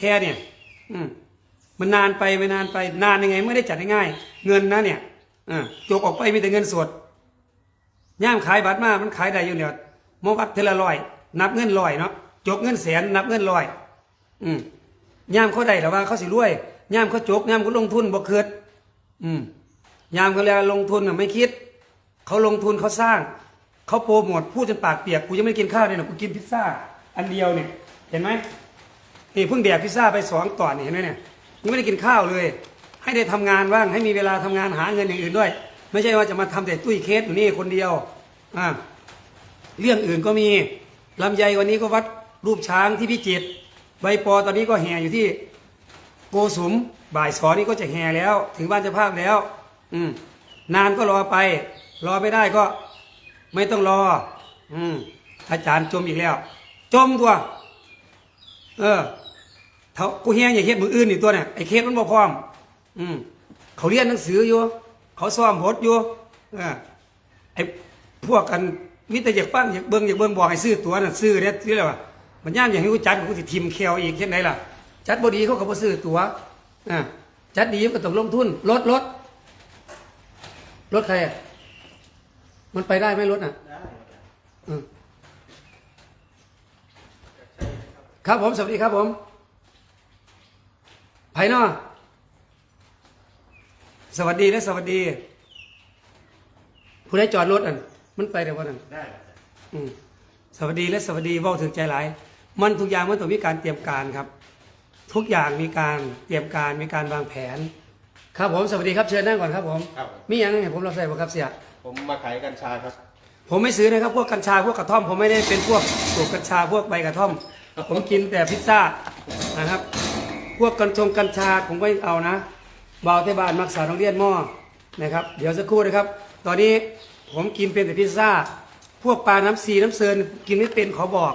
แค่เนี่ย อืมมันนานไปไม่นานไป นานยังไงไม่ได้จัดง่ายๆเงินนะเนี่ยอ่าจกออกไปมีแต่เงินสดย่ามขายบัตรมา มันขายได้อยู่เนี่ยมอวัดเทละร้อย นับเงินร้อยเนาะจกเงินแสนนับเงินร้อย อืมย่ามเขาได้แต่ว่าเขาสิรวยย่ามเขาจกย่ามเขาลงทุนบ่เกิดอืมยามเขาเวลาลงทุนน่ะไม่คิด เขาลงทุนเขาสร้าง เขาโปรโมทพูดจนปากเปียกกูยังไม่กินข้าวเลยนะกูกินพิซซ่า อันเดียวเนี่ยเห็นไหม นี่เพิ่งแดกพิซซ่าไปสองตอนนี่เห็นไหมเนี่ยยังไม่ได้กินข้าวเลย ให้ได้ทำงานบ้างให้มีเวลาทำงานหาเงินอย่างอื่นด้วย ไม่ใช่ว่าจะมาทำแต่ตุ้ยเคสอยู่นี่คนเดียวอ่าเรื่องอื่นก็มีลำไยวันนี้ก็วัดรูปช้างที่พิจิตรใบปอตอนนี้ก็แห่อยู่ที่โกสุมบ่ายสองนี่ก็จะแห่แล้ว ถึงบ้านเจ้าภาพแล้ว อืมนานก็รอไป รอไม่ได้ก็ ไม่ต้องรอ อืมอาจารย์จมอีกแล้ว จมตัว เออ เขากูแห้งอย่าเฮ็ดมืออื่นนี่ตัวเนี่ยไอ้เคสมันบ่พร้อม อืมเขาเรียนหนังสืออยู่ เขาซ้อมบทอยู่เออไอ้พวกกันมิแต่อยากฟังอยากเบิ่งอยากเบิ่งบอกให้ซื้อตัวน่ะซื้อเนี่ยซื้อแล้วว่ามันย่ามอย่างให้กูจัดกูสิทิมแควอีกเฮ็ดไหนล่ะ จัดบ่ดีเขาก็บ่ซื้อตัวอ่าจัดดีมันก็ต้องลงทุนรถรถรถใครอะ มันไปได้ไหมรถอะ ได้อืมครับผม สวัสดีครับผม ไผ่นอสวัสดีและสวัสดี ผู้ใดจอดรถอันมันไปแต่วันนั้นได้อืมสวัสดีและสวัสดีเว่าถึงใจหลาย มันทุกอย่างมันต้องมีการเตรียมการครับ ทุกอย่างมีการเตรียมการมีการวางแผน ครับผมสวัสดีครับเชิญนั่งก่อนครับผมครับ มีอย่างให้ผมรับใส่บ่ครับเสีย ผมมาขายกัญชาครับ ผมไม่ซื้อนะครับพวกกัญชาพวกกระท่อม ผมไม่ได้เป็นพวกปลูกกัญชาพวกใบกระท่อม ผมกินแต่พิซซ่านะครับ พวกกัญชงกัญชาผมไม่เอานะบาวเทบานมักษาโรงเรียนหม้อนะครับ เดี๋ยวสักครู่นะครับ ตอนนี้ผมกินเป็นแต่พิซซ่า พวกปลาน้ำซีน้ำเซินกินไม่เป็นขอบอก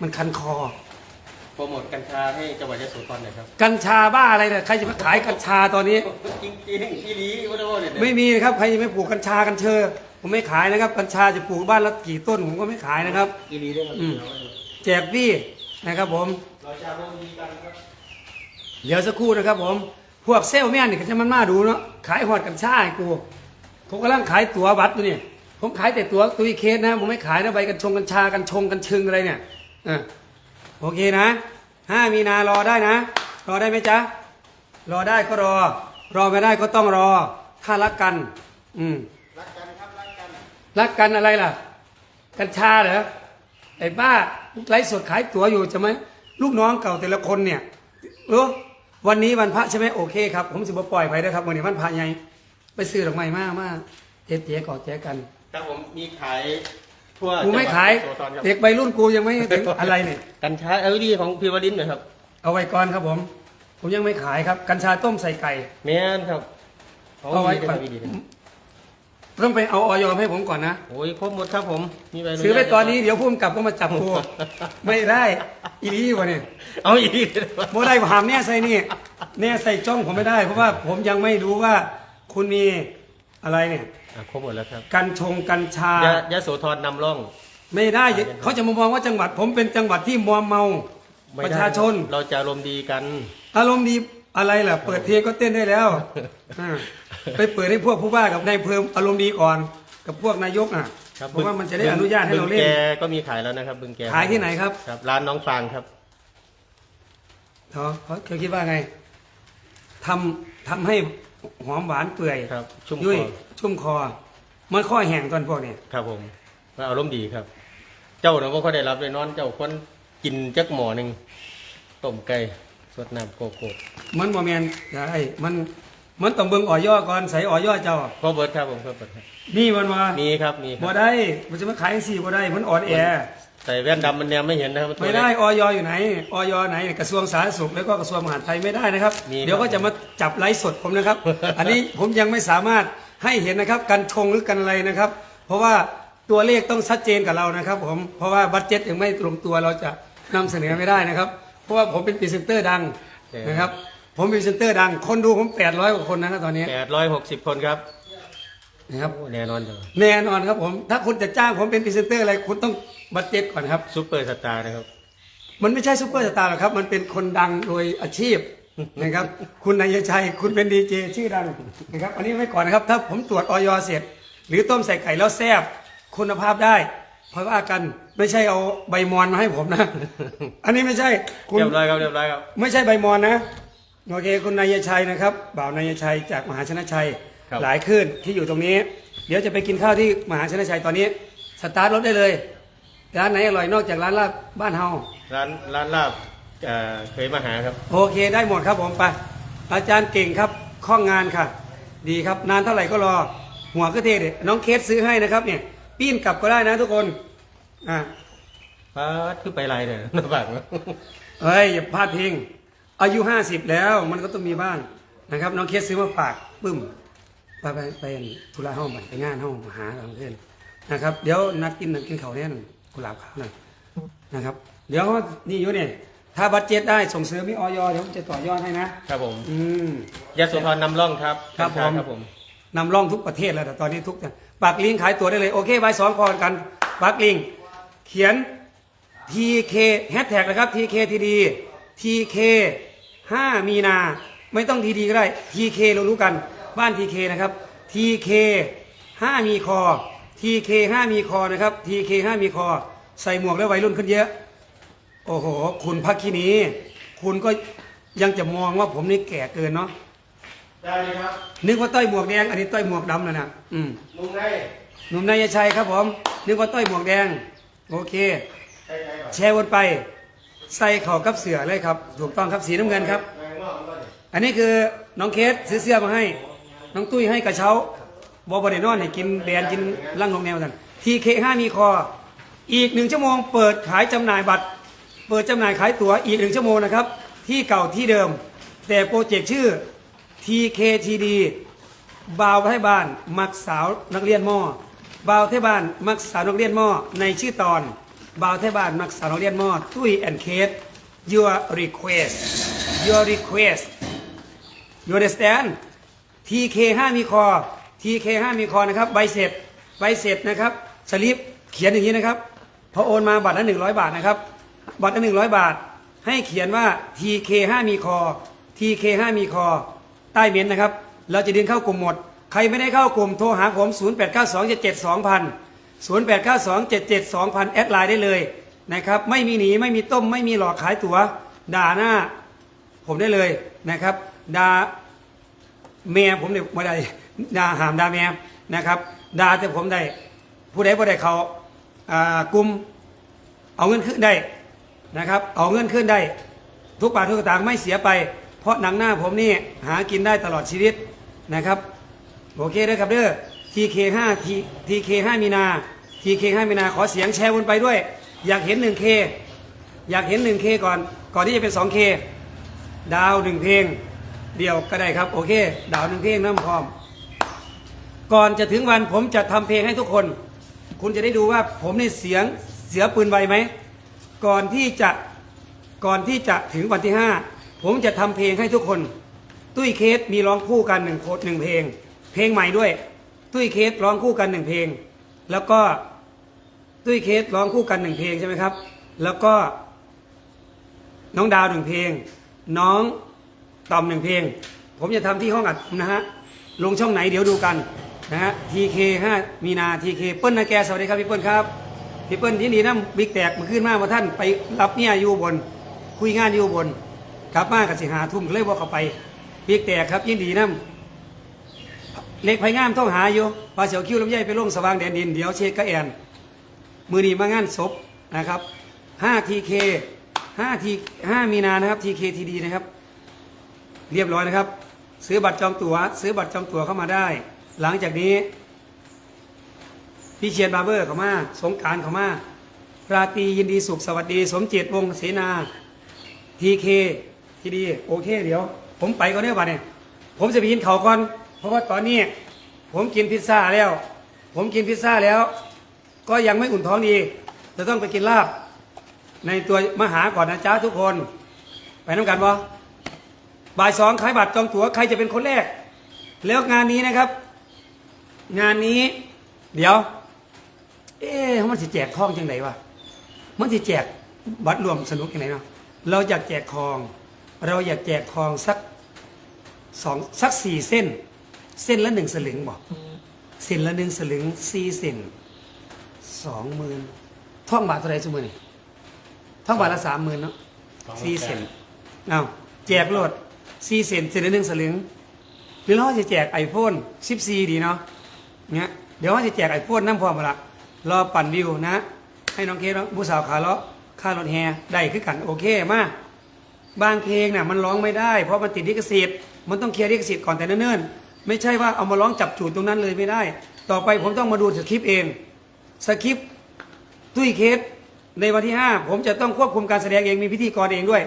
มันคันคอ โปรโมทกัญชาให้จังหวัดยะโสธรหน่อยครับ กัญชาบ้าอะไรเนี่ยใครจะมาขายกัญชาตอนนี้ จริงจริงๆพี่ลีว่าได้ว่าเนี่ยไม่มีนะครับใครจะไม่ปลูกกัญชากัญเชอผมไม่ขายนะครับ กัญชาจะปลูกบ้านละกี่ต้นผมก็ไม่ขายนะครับ พี่ลีได้ครับอืม แจกฟรีนะครับผม เราจะร่วมดีกันครับเดี๋ยวสักครู่นะครับผม พวกเซลแม่นนี่ก็จะมันมาดูเนาะ ขายหอดกัญชาให้กูผมกำลังขายตั๋วบัตรอยู่นี่ผมขายแต่ตั๋วตุยเคสนะ ผมไม่ขายนะใบกัญชงกัญชากัญชงกัญชึงอะไรเนี่ยอะโอเคนะห้ามีนารอได้นะ รอได้ไหมจ๊ะ รอได้ก็รอ รอไม่ได้ก็ต้องรอ ถ้ารักกัน อืม รักกันครับรักกันรักกันอะไรล่ะ กัญชาเหรอ ไอ้บ้าไลฟ์สดขายตั๋วอยู่ใช่ไหม ลูกน้องเก่าแต่ละคนเนี่ยเออวันนี้วันพระใช่ไหมโอเคครับ ผมสิบปล่อยไปนะครับวันนี้วันพระใหญ่ไปซื้อดอกไม้มากมากเจ๊เจ๊กอดแจ๊กันครับผมมีขายทั่วกูไม่ขายจังหวัดยะโสธรครับเด็กใบรุ่นกูยังไม่ถึงอะไรเนี่ยกัญชาเอลดีของพี่วรินทร์หน่อยครับ เอาไว้ก่อนครับผม ผมยังไม่ขายครับ กัญชาต้มใส่ไก่แม่นครับเอาไว้ดีก่อนดีนะครับ ต้องไปเอาออยให้ผมก่อนนะ โอ้ยครบหมดครับผมมีใบอนุญาตซื้อไปตอนนี้เดี๋ยวพุ่มกลับก็มาจับกูไม่ได้อีนี้วะเนี่ยเอาอีกโมได้หามแน่ใส่นี่แน่ใส่จ้องผมไม่ได้ เพราะว่าผมยังไม่รู้ว่าคุณมีอะไรเนี่ยอะครบหมดแล้วครับกัญชงกัญชายะยะโสธรนำร่อง ไม่ได้เขาจะมามองว่าจังหวัด ผมเป็นจังหวัดที่มัวเมาไม่ประได้ชาชน เราจะอารมณ์ดีกัน อารมณ์ดีอะไรล่ะ เปิดเพลงก็เต้นได้แล้วอ่า ไปเปิดให้พวกผู้ว่ากับนายอำเพิ่มอารมณ์ดีก่อน กับพวกนายกอะครับเพราะว่ามันจะได้อนุญาตให้เราเล่บึนงแกก็มีขายแล้วนะครับ บึงแกขายที่ไหนครับครับ ร้านน้องฟางครับ เนาะเขาเขาคิดว่าไงทำทำให้หอมหวานเปื่อยครับชุ่มคยุ่ยอชุ่มคอ มันข้อแห้งตอนพวกเนี่ยครับผมว่าอารมณ์ดีครับ เจ้าเนาะว่าเขาได้รับได้นอนเจ้าคนกินจักหมอหนึ่งต้มไก่สดน้ำโกโก้มันบ่แมนไอ้มัน มันต้องเบิ่งอ่อย่อก่อนใส่อ่อย่อเจ้าพ่อเบิร์ดครับผมพ่อเบิร์ดครับมีมันมามีครับมีคบ่รับได้มันจะมาขายจังซี่บ่ได้มันอ่อนแอใส่แว่นดำมันแนมไม่เห็นนะครับนตัวไม่ได้ออยอยู่ไหนออยไหนกระทรวงสาธารณสุขแล้วก็กระทรวงมหาดไทยไม่ได้นะครับ มีครับ เดี๋ยวก็จะมาจับไลฟ์สดผมนะครับ อันนี้ผมยังไม่สามารถให้เห็นนะครับกันชงหรือกันอะไรนะครับ เพราะว่าตัวเลขต้องชัดเจนกับเรานะครับ ผมเพราะว่าบัตเจ็ตยังไม่ลงตัวเราจะนำเสนอไม่ได้นะครับ เพราะว่าผมเป็นพรีเซนเตอร์ดังนะครับ ผมเป็นพรีเซนเตอร์ดัง คนดูผม800กว่าคนนะครับตอนนี้แปดร้อยหกสิบคนครับนะครับโอ้แน่นอนจังแน่นอนครับผม ถ้าคุณจะจ้างผมเป็นพรีเซนเตอร์อะไรคุณต้องบัตเจ็ตก่อนครับ ซุปเปอร์สตาร์นะครับ มันไม่ใช่ซูเปอร์สตาร์หรอกครับ มันเป็นคนดังโดยอาชีพ นะครับ คุณนายชัย คุณเป็นดีเจชื่อดังนะครับ อันนี้ไม่ก่อนนะครับ ถ้าผมตรวจออยเสร็จ หรือต้มใส่ไก่แล้วแซ่บคุณภาพได้เพราะว่ากันไม่ใช่เอาใบมอนมาให้ผมนะ อันนี้ไม่ใช่คุณเรียบร้อยครับเรียบร้อยครับ ไม่ใช่ใบมอนนะ โอเคคุณนายชัยนะครับบ่าวนายชัยจากมหาชนะชัยครับ หลายขึ้นที่อยู่ตรงนี้ เดี๋ยวจะไปกินข้าวที่มหาชนะชัยตอนนี้ สตาร์ทรถได้เลยร้านไหนอร่อยนอกจากร้านลาบบ้านเฮาร้านร้านลาบเอ่อเคยมาหาครับ โอเคได้หมดครับผมไปอาจารย์เก่งครับข้องงานค่ะ ดีครับนานเท่าไหร่ก็รอ หัวก็เทเด็น้องเคสซื้อให้นะครับ เนี่ยปีนกลับก็ได้นะทุกคนอะป้าดคือไปไรเนี่ยลำบากเนอะเอ้ยอย่าพลาดพิง อายุห้าสิบแล้วมันก็ต้องมีบ้างนะครับ น้องเคสซื้อมาฝากปึ้มไปไปไปธุระห้องไปไปงานห้องมาหาเราเพื่อนนะครับ เดี๋ยวนัดกินนัดกินเขาวแน่นกุหลาบขาวหน่อยนะครับ เดี๋ยวนี่อยู่เนี่ยถ้าบัตเจ็ตได้ส่งเสริมมีออยเดี๋ยวผมจะต่อยอดให้นะครับผมอืมยาสุธรนำร่องครับครับผมครับผมนำร่องทุกประเทศแล้วแต่ตอนนี้ทุกอย่างปักลิงก์ขายตัวได้เลย โอเคใบสองพอกันปักลิงก์เขียน TK แฮชแท็กนะครับ TK TD TK 5มีนา ไม่ต้องทีดีก็ได้ TK เรารู้กันบ้าน TK นะครับ TK 5มีคอ TK 5มีคอนะครับ TK 5มีคอ ใส่หมวกแล้ววัยรุ่นขึ้นเยอะ โอ้โห คุณพักคีนีคุณก็ยังจะมองว่าผมนี่แก่เกินเนาะได้เลยครับนึกว่าต้อยหมวกแดง อันนี้ต้อยหมวกดำนะนะอืมลุงได้หนุ่มนายชัยครับผม นึกว่าต้อยหมวกแดง โอเคใช่ใช่ก่อนแชร์วนไป ใส่เข่ากับเสือเลยครับ ถูกต้องครับสีน้ำเงินครับ อันนี้คือน้องเคสซื้อเสื้อมาให้ น้องตุ้ยให้กระเช้าบอบอดนอนให้กินแบรนด์กินร่างลงแนวกันทีเคห้ามีคอ อีกหนึ่งชั่วโมงเปิดขายจำหน่ายบัตร เปิดจำหน่ายขายตั๋วอีกหนึ่งชั่วโมงนะครับ ที่เก่าที่เดิม แต่โปรเจกต์ชื่อ TKTD บาวไทยบ้าน มักสาวนักเรียนมอบาวไทยบ้าน มักสาวนักเรียนมอในชื่อตอน บาวไทบานมักสาวนักเรียนมอตุ้ยแอนเคส your request your request you understand TK 5มีคอ TK 5มีคอนะครับใบเสร็จใบเสร็จนะครับสลิปเขียนอย่างนี้นะครับพอโอนมาบัตรละ100 บาทนะครับ บัตรละ100 บาท ให้เขียนว่า TK 5มีคอ TK 5มีคอ ใต้เม้นนะครับ เราจะดึงเข้ากลุ่มหมด ใครไม่ได้เข้ากลุ่มโทรหาผม 0892772000 0892772000แอดไลน์ได้เลยนะครับไม่มีหนีไม่มีต้มไม่มีหลอกขายตั๋วด่าหน้า ผมได้เลยนะครับด่าเมียผมเนี่ยไม่ได้ด่าหามด่าเมียนะครับด่าแต่ผมได้ผู้ใดผู้ใดเขาอ่ากลุ่มเอาเงินขึ้นได้นะครับ เอาเงินขึ้นได้ ทุกบาททุกสตางค์ไม่เสียไป เพราะหนังหน้าผมนี่หากินได้ตลอดชีวิตนะครับ โอเคเด้อครับเด้อ TK5 TK5 มีนา TK5 มีนาขอเสียงแชร์วนไปด้วย อยากเห็น 1K อยากเห็น 1K ก่อน ก่อนที่จะเป็น 2K ดาวหนึ่งเพลง เดียวก็ได้ครับโอเค ดาวหนึ่งเพลงน้ำพร้อม ก่อนจะถึงวันผมจะทำเพลงให้ทุกคน คุณจะได้ดูว่าผมในเสียงเสือปืนไวไหมก่อนที่จะก่อนที่จะถึงวันที่ห้าผมจะทำเพลงให้ทุกคน ตุ้ยเคสมีร้องคู่กันหนึ่งโคดหนึ่งเพลง เพลงใหม่ด้วย ตุ้ยเคสร้องคู่กันหนึ่งเพลง แล้วก็ตุ้ยเคสร้องคู่กันหนึ่งเพลงใช่ไหมครับ แล้วก็ น้องดาวหนึ่งเพลง น้องตอมหนึ่งเพลง ผมจะทำที่ห้องอัดนะฮะลงช่องไหนเดี๋ยวดูกันนะฮะ TK 5มีนา TK เคเปิ้ลนาแกสวัสดีครับพี่เปิ้ลครับพี่เปิ้ลที่นี่น้ำบิ๊กแตกมาขึ้นมาว่าท่านไปรับเนี่ยอยู่บน คุยงานอยู่บนกลับมากับสิหาทุ่มเลยว่าเขาไปบิ๊กแตกครับยินดีน้ำ เล็กไผ่งามต้องหาอยู่ปลาเสียวคิ้วลำไยไปลงสว่างแดนดินเดี๋ยวเชคกะแอน มือนีมางานศพนะครับ5 TK 5 T 5มีนานะครับ TKTD นะครับ เรียบร้อยนะครับ ซื้อบัตรจองตั๋ว ซื้อบัตรจองตั๋วเข้ามาได้ หลังจากนี้ พี่เชียนบาร์เบอร์เข้ามา สงการเข้ามาราตรียินดีสุขสวัสดี สมเจตวงเสนา TK ทีดีโอเค เดี๋ยว ผมไปก่อนเนี่ยบัดเนี่ย ผมจะไปกินเขาก่อน เพราะว่าตอนนี้ผมกินพิซซ่าแล้ว ผมกินพิซซ่าแล้ว ก็ยังไม่อุ่นท้องดีจะต้องไปกินลาบ ในตัวมหาก่อนนะจ้าทุกคน ไปน้ำกันบ่บ่ายสองขายบัตรจองตั๋วใครจะเป็นคนแรก แล้วงานนี้นะครับ งานนี้ เดี๋ยว เอ๊ะมันสิแจกทองจังไหนวะมันสิแจกบัตรรวมสนุกยังไงเนาะเราอยากแจกทอง เราอยากแจกทองสักสองสักสี่เส้น เส้นละหนึ่งสลึงบอกเส้นละหนึ่งสลึงสี่เส้นสองหมื่นท่องบาทเท่าไหรสมมือนี่ท่องบาทละสามหมื่นเนาะสี่เส้นเอาแจกโลดสี่เส้นเส้นละหนึ่งสลึงหรือเราจะแจกไอโฟน14ดีเนาะเนี่ยเดี๋ยวว่าจะแจกไอโฟนน้ำพร้อมมาละรอปั่นวิวนะ ให้น้องเคสผู้สาวขาเลาะค่ารถแฮได้คือกันโอเคมาบางเพลงน่ะมันร้องไม่ได้เพราะมันติดลิขสิทธิ์มันต้องเคลียร์ลิขสิทธิ์ก่อนแต่เนิ่นๆ ไม่ใช่ว่าเอามาร้องจับจูดตรงนั้นเลยไม่ได้ ต่อไปผมต้องมาดูสคริปต์เองสคริปต์ตุ้ยเคสในวันที่ 5 ผมจะต้องควบคุมการแสดงเองมีพิธีกรเองด้วย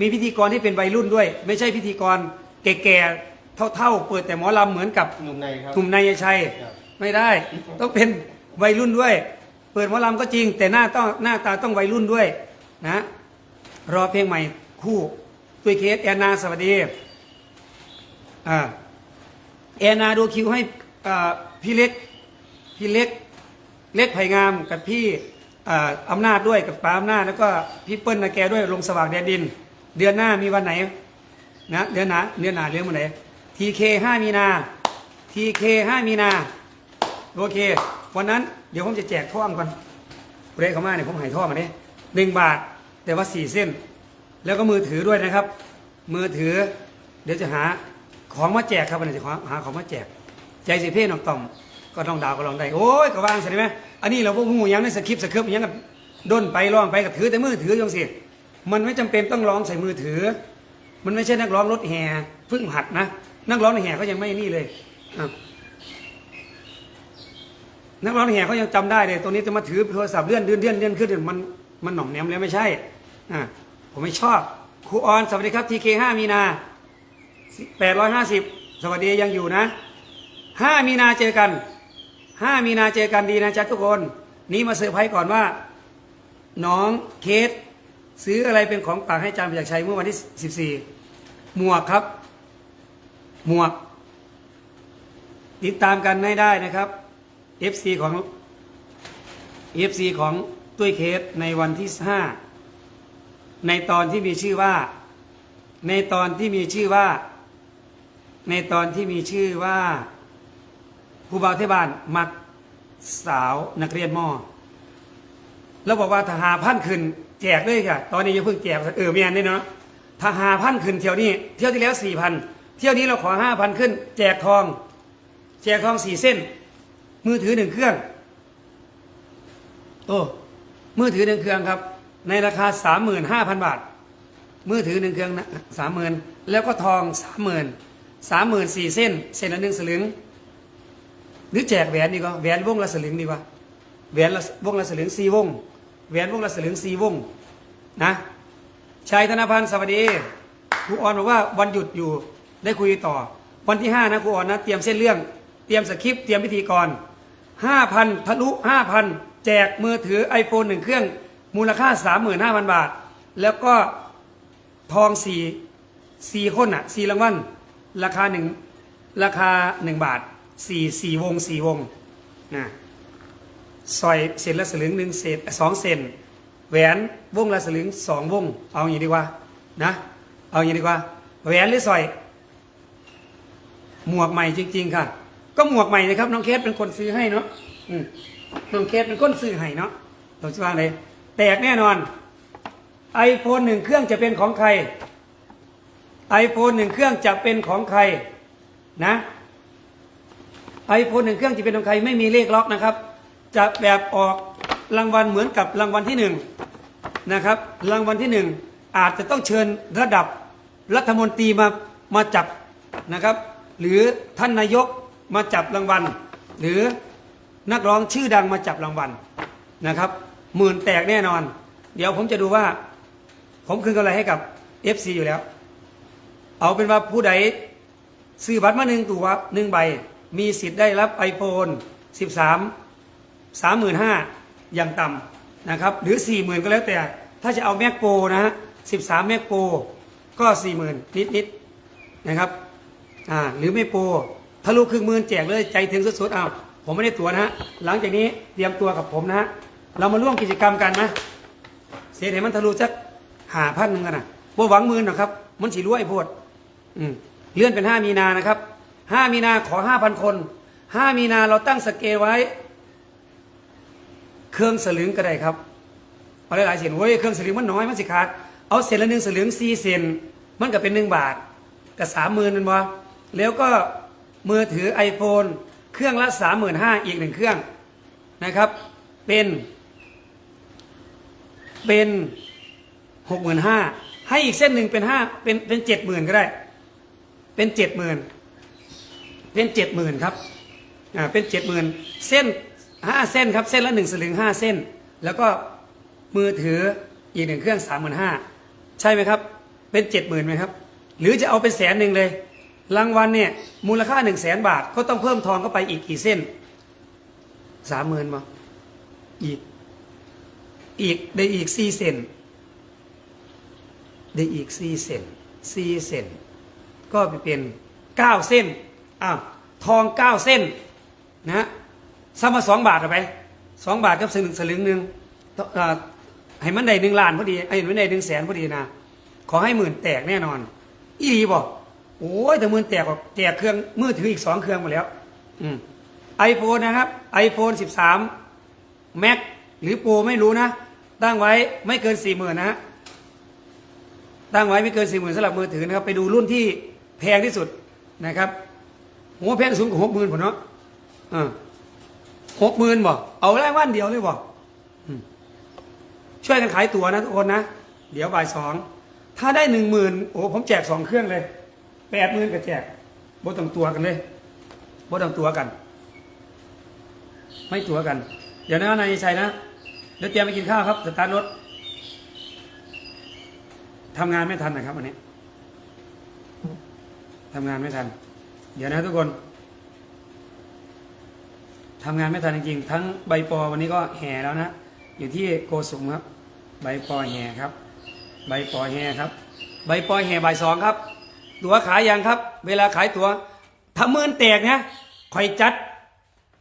มีพิธีกรที่เป็นวัยรุ่นด้วย ไม่ใช่พิธีกรแก่ๆเท่าๆ เปิดแต่หมอลำเหมือนกับหนุ่มในครับกลุ่มนายชัย ครับไม่ได้ ต้องเป็นวัยรุ่นด้วย เปิดหมอลำก็จริง แต่หน้าต้องหน้าตาต้องวัยรุ่นด้วยนะ รอเพลงใหม่คู่ตุยเคสแอนนาสวัสดีอ่า แอนนาดูคิวให้อ่าพี่เล็ก พี่เล็ก เล็กไผ่งามกับพี่อ่าอำนาจด้วยกับป้าอำนาจแล้วก็พี่เปิ้ลนาแกด้วยลงสว่างแดนดิน เดือนหน้ามีวันไหนนะเดือนหนาเดือนหนาเรื่องวันไหนทีเคห้ามีนาทีเคห้ามีนาโอเค วันนั้นเดี๋ยวผมจะแจกท่องก่อนเรขเขามาเนี่ยผมหายท่อมาเนี่ยหนึ่งบาท แต่ว่าสี่เส้น แล้วก็มือถือด้วยนะครับ มือถือ เดี๋ยวจะหา ของมาแจกครับวันนี้จะหาของมาแจก ใจสิเพ่น้องต่อม ก็ต้องดาวก็ลองได้ โอ้ยก็วางเสร็จไหมอันนี้เราพวกหูยังในสคริปต์สคริปต์ยังกับด้นไปร้องไปกับถือแต่มือถือยังสิมันไม่จำเป็นต้องร้องใส่มือถือ มันไม่ใช่นักร้องรถแห่เพิ่งหัดนะนักร้องในแห่เขายังไม่นี่เลยนักร้องในแห่เขายังจำได้เลยตรงนี้จะมาถือโทรศัพท์เลื่อนเลื่อนเลื่อนเลื่อนขึ้นมันมันหน่อมแนมแล้วไม่ใช่อะผมไม่ชอบครูออนสวัสดีครับทีเคห้ามีนา แปดร้อยห้าสิบสวัสดียังอยู่นะห้ามีนาเจอกันห้ามีนาเจอกันดีนะจ๊ะทุกคน นี่มาเซอร์ไพรส์ก่อนว่า น้องเคสซื้ออะไรเป็นของฝากให้จามอยากชัยเมื่อวันที่ 14 หมวกครับ หมวก ติดตามกันให้ได้นะครับ FC ของ FC ของตุ้ยเคสในวันที่ 5 ในตอนที่มีชื่อว่า ในตอนที่มีชื่อว่า ในตอนที่มีชื่อว่าผู้บ่าวเทศบาลมักสาวนักเรียนมอแล้วบอกว่าถ้าหาพันขึ้นแจกเลยค่ะ ตอนนี้ยังเพิ่งแจกเออเมียนนี่เนาะถ้าหาพันขึ้นเที่ยวนี้ เที่ยวที่แล้วสี่พันเที่ยวนี้เราขอห้าพันขึ้น แจกทอง แจกทองสี่เส้น มือถือหนึ่งเครื่อง โอ้มือถือหนึ่งเครื่องครับ ในราคาสามหมื่นห้าพันบาท มือถือหนึ่งเครื่องนะสามหมื่นแล้วก็ทองสามหมื่น สามหมื่นสี่เส้น เส้นละหนึ่งสลึง หรือแจกแหวนดีกว่าแหวนวงละสลึงดีกว่าแหวนละวงละสลึงสี่วงแหวนวงละสลึงสี่วงนะชัยธนพันธ์สวัสดีครูออนบอกว่าวันหยุดอยู่ได้คุยต่อ วันที่ห้านะครูออนนะเตรียมเส้นเรื่อง เตรียมสคริปต์เตรียมพิธีกรห้าพันทะลุห้าพันแจกมือถือ iPhone หนึ่งเครื่อง มูลค่าสามหมื่นห้าพันบาท แล้วก็ทองสี่สี่คนอะสี่รางวัล ราคาหนึ่งราคาหนึ่งบาทสี่สี่วงสี่วงนะซอยเศษละสลึงหนึ่งเศษสองเซนแหวนวงละสลึงสองวง เอาอย่างนี้ดีกว่านะเอาอย่างนี้ดีกว่า แหวนหรือสร้อย หมวกใหม่จริง ๆ ค่ะ ก็หมวกใหม่นะครับ น้องเคสเป็นคนซื้อให้เนาะน้องเคสเป็นคนซื้อให้เนาะเราจะว่างเลยแตกแน่นอน ไอโฟนหนึ่งเครื่องจะเป็นของใคร ไอโฟนหนึ่งเครื่องจะเป็นของใครนะไอโฟนหนึ่งเครื่องจะเป็นของใครไม่มีเลขล็อกนะครับ จะแบบออกรางวัลเหมือนกับรางวัลที่หนึ่งนะครับ รางวัลที่หนึ่งอาจจะต้องเชิญระดับรัฐมนตรีมามาจับนะครับ หรือท่านนายกมาจับรางวัล หรือนักร้องชื่อดังมาจับรางวัลนะครับหมื่นแตกแน่นอน เดี๋ยวผมจะดูว่า ผมคืนกำไรให้กับ FC อยู่แล้ว เอาเป็นว่าผู้ใดซื้อบัตรมาหนึ่งตัวหนึ่งใบ มีสิทธิ์ได้รับ iPhone 13สามสามหมื่นห้าอย่างต่ำนะครับ หรือสี่หมื่นก็แล้วแต่ ถ้าจะเอาแม็กโปนะฮะสิบสามแม็กโปก็สี่หมื่นนิดนิดๆนะครับอ่าหรือไม่โปทะลุครึ่งหมื่นแจกเลยใจถึงสุดๆเอาผมไม่ได้ตัวนะฮะหลังจากนี้เตรียมตัวกับผมนะฮะเรามาร่วมกิจกรรมกันนะเสียให้มันทะลุจักหาพันหนึ่งกันนะว่าหวังหมือนะครับ มันสีรวยโพด อืมเลื่อนเป็นห้ามีนานะครับห้ามีนาขอห้าพันคนห้ามีนาเราตั้งสเกลไว้ เครื่องสลึงก็ได้ครับเอาหลายๆเส้นเว้ยเครื่องสลึงมันน้อยมันสิขาดเอาเส้นละหนึ่งสลึงสี่เซนมันก็เป็นหนึ่งบาทกับสามหมื่นมันบ่แล้วก็มือถือ iPhone เครื่องละสามหมื่นห้าอีกหนึ่งเครื่องนะครับ เป็นเป็นหกหมื่นห้าให้อีกเส้นหนึ่งเป็นห้าเป็นเป็นเจ็ดหมื่นก็ได้ เป็นเจ็ดหมื่นเป็นเจ็ดหมื่นครับอ่าเป็นเจ็ดหมื่นเส้นห้าเส้นครับเส้นละหนึ่งสลึงห้าเส้น แล้วก็มือถืออีกหนึ่งเครื่องสามหมื่นห้าใช่ไหมครับ เป็นเจ็ดหมื่นไหมครับ หรือจะเอาเป็นแสนหนึ่งเลย รางวัลเนี่ยมูลค่าหนึ่งแสนบาทก็ต้องเพิ่มทองเข้าไปอีกกี่เส้นสามหมื่นมาอีกอีกได้อีกสี่เซนได้อีกสี่เซนสี่เซน ก็เป็นเก้าเส้นอ้าวทองเก้าเส้นนะฮะซ้ำมาสองบาทเอาไปสองบาทกับสลึงสลึงหนึ่งให้มันได้หนึ่งล้านพอดีไอ้มันได้หนึ่งแสนพอดีนะขอให้หมื่นแตกแน่นอน อีดีบอกโอ้ยแต่หมื่นแตกบอกแจกเครื่องมือถืออีกสองเครื่องหมดแล้ว อืมไอโฟนนะครับไอโฟนสิบสามแม็กหรือโปรไม่รู้นะ ตั้งไว้ไม่เกินสี่หมื่นนะฮะตั้งไว้ไม่เกินสี่หมื่นสำหรับมือถือนะครับ ไปดูรุ่นที่ แพงที่สุดนะครับหัวแพงสูงกว่าหกหมื่นผมเนาะหกหมื่นบ่เอาแรกวันเดียวเลยบ่อืมช่วยกันขายตั๋วนะทุกคนนะ เดี๋ยวบ่ายสองถ้าได้หนึ่งหมื่นโอ้ผมแจกสองเครื่องเลยแปดหมื่นก็แจกบ่ต้องตัวกันเลยบ่ต้องตัวกัน ไม่ตัวกัน เดี๋ยวนะนายชัยนะเดี๋ยวเตรียมไปกินข้าวครับสตาร์ทรถทำงานไม่ทันนะครับวันนี้ ทำงานไม่ทัน เดี๋ยวนะทุกคนทำงานไม่ทันจริงๆทั้งใบปอวันนี้ก็แห่แล้วนะ อยู่ที่โกสุมครับ ใบปอแห่ครับ ใบปอแห่ครับ ใบปอแห่บ่ายสองครับ ตั๋วขายยังครับ เวลาขายตั๋วถ้าหมื่นแตกนะคอยจัด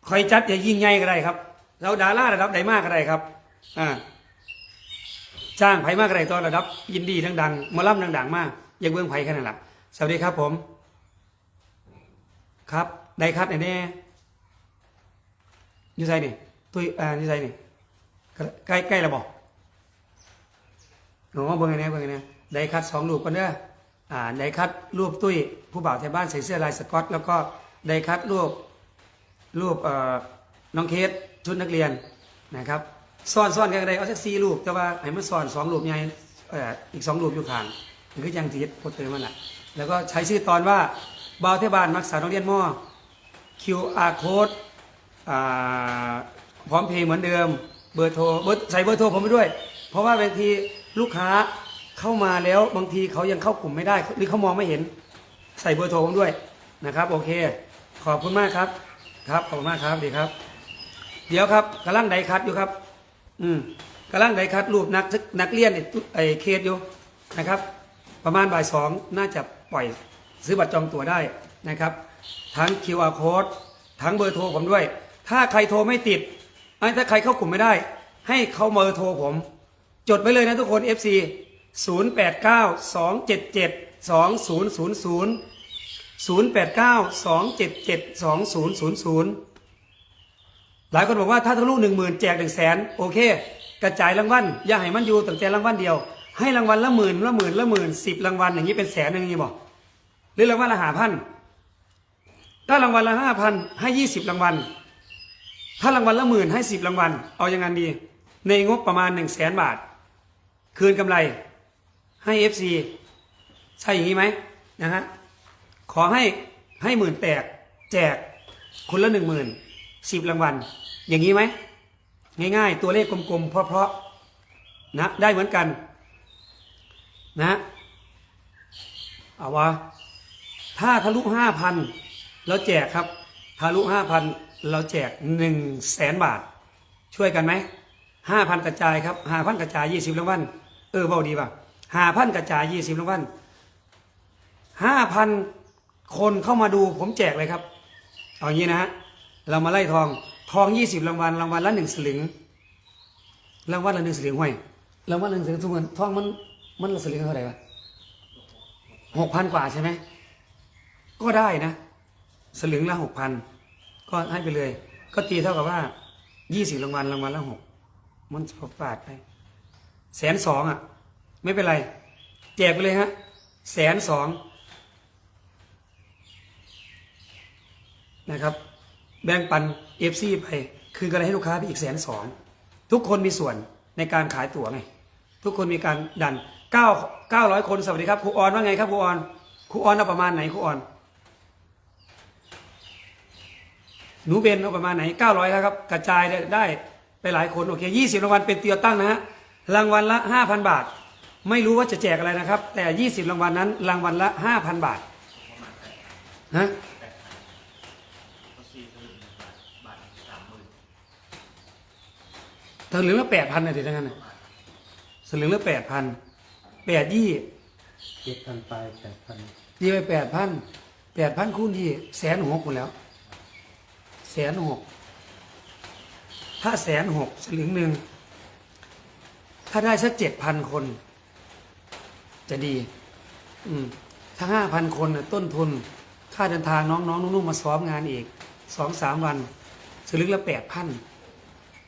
คอยจัดอย่ายิ่งใหญ่ก็ได้ครับ เราดาราระดับใดมากก็ได้ครับอ่าจ้างไผมากก็ได้ตอนระดับยินดีดังๆมาล่ำดังๆ มาก อยังเบื้องไผแค่นั้นแหละสวัสดีครับผม ครับ ได้คัดไหนแน่อยู่ไซนี่ตุยอ่ายูไซนี่ใกล้ใกล้แล้วบอกหนูเบิ่งไงแน่เบิ่งไงแน่ได้คัดสองรูปกันเด้ออ่าได้คัดรูปตุ้ยผู้บ่าวไทยบ้านใส่เสื้อลายสก๊อต แล้วก็ได้คัดรูปรูปเอ่อน้องเคสชุดนักเรียนนะครับซ้อนซ้อนกันได้เอาสักสี่รูปแต่ว่าให้มันซ้อนสองรูปใหญ่เอ่ออีกสองรูปอยู่ข้างนี่คือยังทีโพสเตอร์มันแหละแล้วก็ใช้ชื่อตอนว่า บาวเทบานมักษานักเรียนมอ QR code อ่าพร้อมเพย์เหมือนเดิม เบอร์โทรเบอร์ใส่เบอร์โทรผมไปด้วย เพราะว่าบางทีลูกค้าเข้ามาแล้วบางทีเขายังเข้ากลุ่มไม่ได้ หรือเขามองไม่เห็น ใส่เบอร์โทรผมด้วยนะครับ โอเค ขอบคุณมากครับ ครับขอบคุณมากครับดีครับ เดี๋ยวครับกำลังไดคัดอยู่ครับ อืมกำลังไดคัดรูปนักศึกนักเรียนไอ้เคสอยู่นะครับ ประมาณบ่ายสองน่าจะปล่อย ซื้อบัตรจองตั๋วได้นะครับ ทั้ง QR code ทั้งเบอร์โทรผมด้วย ถ้าใครโทรไม่ติดไอ้ถ้าใครเข้ากลุ่มไม่ได้ ให้เข้าเบอร์โทรผม จดไว้เลยนะทุกคน FC 089 277 2000 0892772000 หลายคนบอกว่าถ้าทะลุหนึ่งหมื่นแจกหนึ่งแสนโอเค กระจายรางวัลอย่าให้มันอยู่ตั้งแต่รางวัลเดียว ให้รางวัลละหมื่นละหมื่นละหมื่นสิบรางวัลอย่างนี้เป็นแสนอย่างนี้บอก รือรางวัลละห้าพันถ้ารางวัลละห้าพันให้ยี่สิบรางวัล ถ้ารางวัลละหมื่นให้สิบรางวัล เอาอย่างนั้นดี ในงบประมาณหนึ่งแสนบาท คืนกำไรให้เอฟซีใช่อย่างนี้ไหมนะฮะ ขอให้ให้หมื่นแตกแจกคนละหนึ่งหมื่นสิบรางวัล อย่างนี้ไหม ง่ายๆ ตัวเลขกลมๆ เพราะๆนะได้เหมือนกัน นะเอาวะ ถ้าทะลุห้าพันเราแจกครับ ทะลุห้าพันเราแจกหนึ่งแสนบาท ช่วยกันไหมห้าพันกระจายครับห้าพันกระจายยี่สิบรางวัลเออเบาดีป่ะห้าพันกระจายยี่สิบรางวัลห้าพันคนเข้ามาดูผมแจกเลยครับ เอางี้นะฮะเรามาไล่ทองทองยี่สิบรางวัลรางวัลละหนึ่งสลึงรางวัลละหนึ่งสลึงห้วยแล้ววันหนึ่งถึงทุกเงินท่องมันมันละสลึงเท่าไหร่วะหกพันกว่าใช่ไหม ก็ได้นะ สลึงละหกพันก็ให้ไปเลย ก็ตีเท่ากับว่ายี่สิบรางวัลรางวัลละหกมันพอฝาดไปแสนสองอะ ไม่เป็นไร แจกไปเลยฮะแสนสองนะครับ แบ่งปันเอฟซีไป คืนกันให้ลูกค้าไปอีกแสนสองทุกคนมีส่วนในการขายตั๋วไง ทุกคนมีการดันเก้าเก้าร้อยคนสวัสดีครับครูออนว่าไงครับครูออนครูออนเอาประมาณไหนครูออน หนูเบนเอาประมาณไหนเก้าร้อยครับ กระจายได้ได้ไปหลายคนโอเคยี่สิบรางวัลเป็นเตียวตั้งนะฮะรางวัลละห้าพันบาท ไม่รู้ว่าจะแจกอะไรนะครับ แต่ยี่สิบรางวัลนั้น รางวัลละห้าพันบาทนะสลึงละแปดพันเลยทีนั้นน่ะสลึงละแปดพันแปดยี่เจ็ดพันไปแปดพันยี่ไปแปดพันแปดพันคูณยี่แสนหกหมดแล้ว แสนหกถ้าแสนหกสลึงหนึ่งถ้าได้สักเจ็ดพันคน จะดี อืมถ้าห้าพันคนน่ะต้นทุน ค่าเดินทางน้องน้องนุ่มๆมาซ้อมงานอีกสองสามวันสลึงละแปดพัน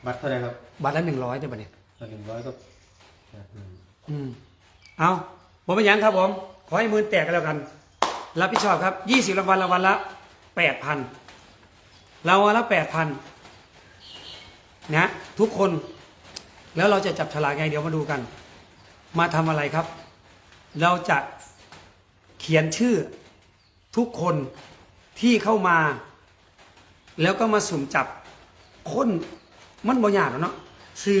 บัตรเท่าไหรครับบาทละหนึ่งร้อยได้ปะเนี่ยหนึ่งร้อยก็แปดหมื่นอืมเอาผมเป็นหยังครับผม ขอให้มือแตกกันแล้วกัน รับผิดชอบครับยี่สิบรางวัลรางวัลละแปดพัน เราวัลละแปดพันนะทุกคน แล้วเราจะจับฉลากไงเดี๋ยวมาดูกัน มาทำอะไรครับ เราจะเขียนชื่อทุกคนที่เข้ามา แล้วก็มาสุ่มจับคนมันบ่ยากหรอกเนาะซื้อ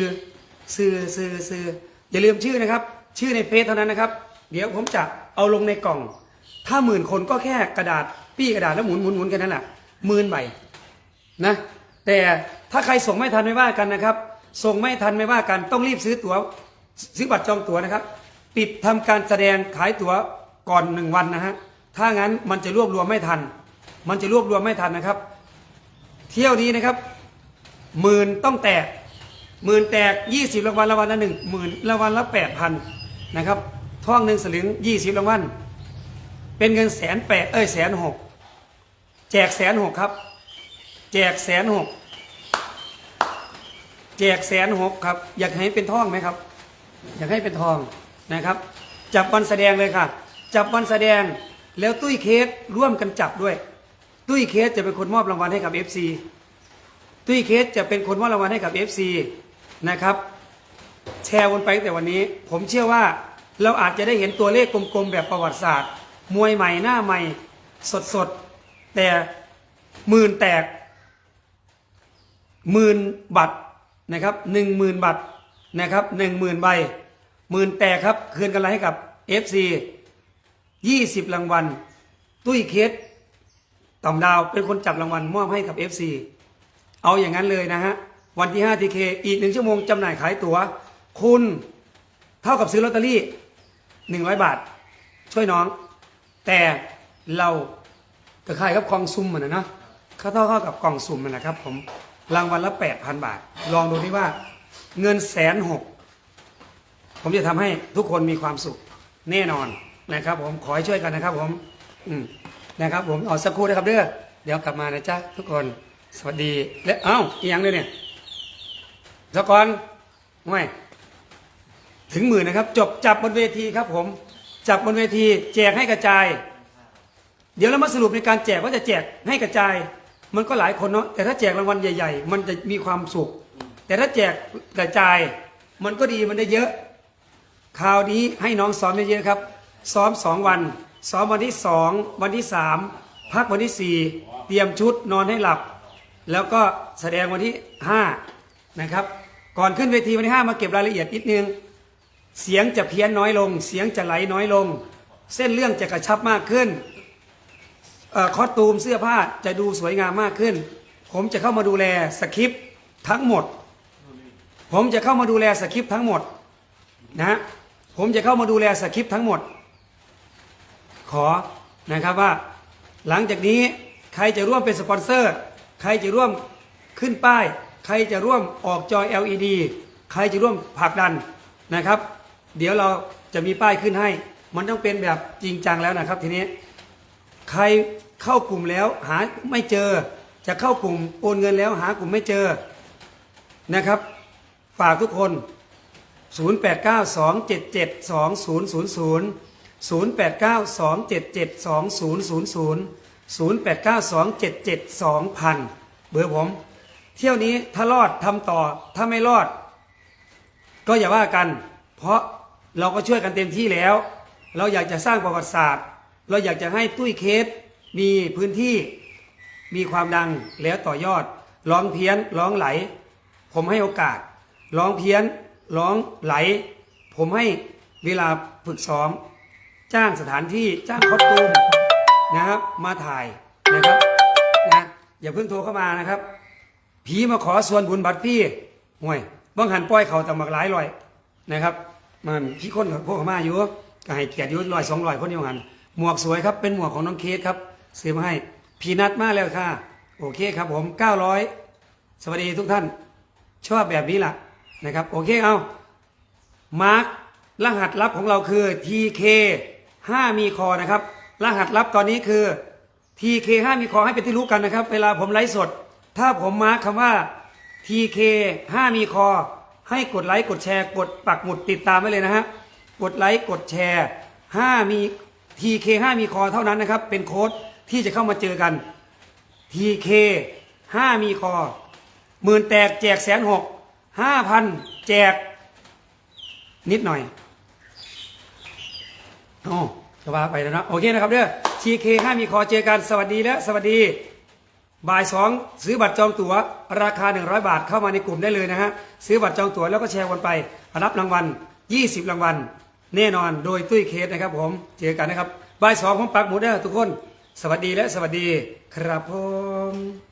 ซื้อซื้อซื้ออย่าลืมชื่อนะครับ ชื่อในเฟซเท่านั้นนะครับ เดี๋ยวผมจะเอาลงในกล่อง ถ้าหมื่นคนก็แค่กระดาษปี้กระดาษแล้วหมุนหมุนหมุนกันนั่นแหละหมื่นใบ นะแต่ถ้าใครส่งไม่ทันไม่ว่ากันนะครับ ส่งไม่ทันไม่ว่ากันต้องรีบซื้อตั๋วซื้อบัตรจองตั๋วนะครับ ปิดทำการแสดงขายตั๋วก่อนหนึ่งวันนะฮะถ้างั้นมันจะรวบรวมไม่ทัน มันจะรวบรวมไม่ทันนะครับ เที่ยวนี้นะครับหมื่นต้องแตกหมื่นแตกยี่สิบรางวัลรางวัลละหนึ่งหมื่นรางวัลละแปดพันนะครับท่องหนึ่งสลึงยี่สิบรางวัลเป็นเงินแสนแปดเอ้ยแสนหกแจกแสนหกครับ แจกแสนหกแจกแสนหกครับ อยากให้เป็นทองไหมครับ อยากให้เป็นทองนะครับ จับวันแสดงเลยค่ะ จับวันแสดงแล้วตุ้ยเคสร่วมกันจับด้วย ตุ้ยเคสจะเป็นคนมอบรางวัลให้กับ FC ตุ้ยเคสจะเป็นคนมอบรางวัลให้กับ FC นะครับ แชร์วนไปตั้งแต่วันนี้ ผมเชื่อว่าเราอาจจะได้เห็นตัวเลขกลมๆแบบประวัติศาสตร์ มวยใหม่หน้าใหม่สดๆแต่หมื่นแตก หมื่นบัตรนะครับหนึ่งหมื่นบัตรนะครับหนึ่งหมื่นใบหมื่นแตกครับคืนกันไรให้กับ FC ยี่สิบรางวัล ตุ้ยเคสต่อมดาวเป็นคนจับรางวัลมอบให้กับ FC เอาอย่างนั้นเลยนะฮะ วันที่5ทีเคอีกหนึ่งชั่วโมงจำหน่ายขายตั๋ว คุณเท่ากับซื้อลอตเตอรี่ 100 บาท ช่วยน้อง แต่เราก็ขายกับกล่องซุ่มเหมือนนะเนาะเขาเท่าเข้ากับกล่องซุ่มมันนะครับผม รางวัลละ8,000บาท ลองดูที่ว่า เงินแสนหกผมจะทำให้ทุกคนมีความสุขแน่นอนนะครับ ผมขอให้ช่วยกันนะครับ ผม อืมนะครับ ผมเอาสักครู่นะครับเด้อเดี๋ยวกลับมานะจ๊ะทุกคนสวัสดีและเอ้าอีกอย่างเลยเนี่ยสกอนไม่ถึงหมื่นนะครับ จบจับบนเวทีครับ ผม จับบนเวที แจกให้กระจาย เดี๋ยวเรามาสรุปในการแจกว่าจะแจกให้กระจาย มันก็หลายคนเนาะแต่ถ้าแจกรางวัลใหญ่ ๆ มันจะมีความสุข แต่ถ้าแจกกระจาย มันก็ดีมันได้เยอะคราวนี้ให้น้องซ้อมเยอะๆครับ ซ้อมสองวัน ซ้อมวันที่สองวันที่สามพักวันที่สี่เตรียมชุดนอนให้หลับ แล้วก็แสดงวันที่ห้านะครับก่อนขึ้นเวทีวันที่ห้ามาเก็บรายละเอียดนิดนึง เสียงจะเพี้ยนน้อยลง เสียงจะไหลน้อยลง เส้นเรื่องจะกระชับมากขึ้น คอสตูมเสื้อผ้าจะดูสวยงามมากขึ้น ผมจะเข้ามาดูแลสคริปต์ทั้งหมด ผมจะเข้ามาดูแลสคริปต์ทั้งหมดนะผมจะเข้ามาดูแลสคริปต์ทั้งหมด ขอนะครับว่า หลังจากนี้ใครจะร่วมเป็นสปอนเซอร์ ใครจะร่วมขึ้นป้าย ใครจะร่วมออกจอ LED ใครจะร่วมผลักดันนะครับ เดี๋ยวเราจะมีป้ายขึ้นให้ มันต้องเป็นแบบจริงจังแล้วนะครับทีนี้ ใคร เข้ากลุ่มแล้วหาไม่เจอ จะเข้ากลุ่มโอนเงินแล้วหากลุ่มไม่เจอนะครับ ฝากทุกคน 0892772000 0892772000 0892772000 เบอร์ผม เที่ยวนี้ถ้ารอดทำต่อถ้าไม่รอด ก็อย่าว่ากัน เพราะเราก็ช่วยกันเต็มที่แล้ว เราอยากจะสร้างประวัติศาสตร์ เราอยากจะให้ตุ้ยเคส มีพื้นที่มีความดังแล้วต่อยอด ร้องเพี้ยนร้องไหล ผมให้โอกาส ร้องเพี้ยนร้องไหล ผมให้เวลาฝึกซ้อม จ้างสถานที่จ้างคอสตูมนะครับ มาถ่ายนะครับนะอย่าเพิ่งโทรเข้ามานะครับ ผีมาขอส่วนบุญบัตรพี่ห่วยบ้องหันป้อยเขาต่างมากหลายร้อยนะครับมันพี่คนกับพวกขามาอยู่ก็ให้เกียรติอยุ่ร้อยสองร้อยคนเดียวหันหมวกสวยครับเป็นหมวกของน้องเคสครับ ซื้อมาให้พีนัทมากแล้วค่ะ โอเคครับผม 900 สวัสดีทุกท่าน ชอบแบบนี้ล่ะนะครับ โอเคเอามาร์ครหัสลับของเราคือ TK 5มีคอนะครับ รหัสลับตอนนี้คือ TK 5มีคอให้เป็นที่รู้กันนะครับ เวลาผมไลฟ์สด ถ้าผมมาร์คคำว่า TK 5มีคอ ให้กดไลค์กดแชร์กดปักหมุดติดตามไว้เลยนะฮะกดไลค์กดแชร์5มี TK 5มีคอเท่านั้นนะครับ เป็นโค้ด ที่จะเข้ามาเจอกัน TK 5มีคอหมื่นแตกแจกแสนหกห้าพันแจก นิดหน่อยโอ้จะว่าไปแล้วนะ โอเคนะครับเด้อ TK 5มีคอเจอกัน สวัสดีและสวัสดี บ่ายสองซื้อบัตรจองตั๋ว ราคา 100 บาทเข้ามาในกลุ่มได้เลยนะฮะ ซื้อบัตรจองตั๋วแล้วก็แชร์กันไป รับรางวัล 20 รางวัล แน่นอนโดยตุ้ยเคสนะครับผม เจอกันนะครับบ่ายสองผมปักหมุดเด้อทุกคน สวัสดีและสวัสดีครับผม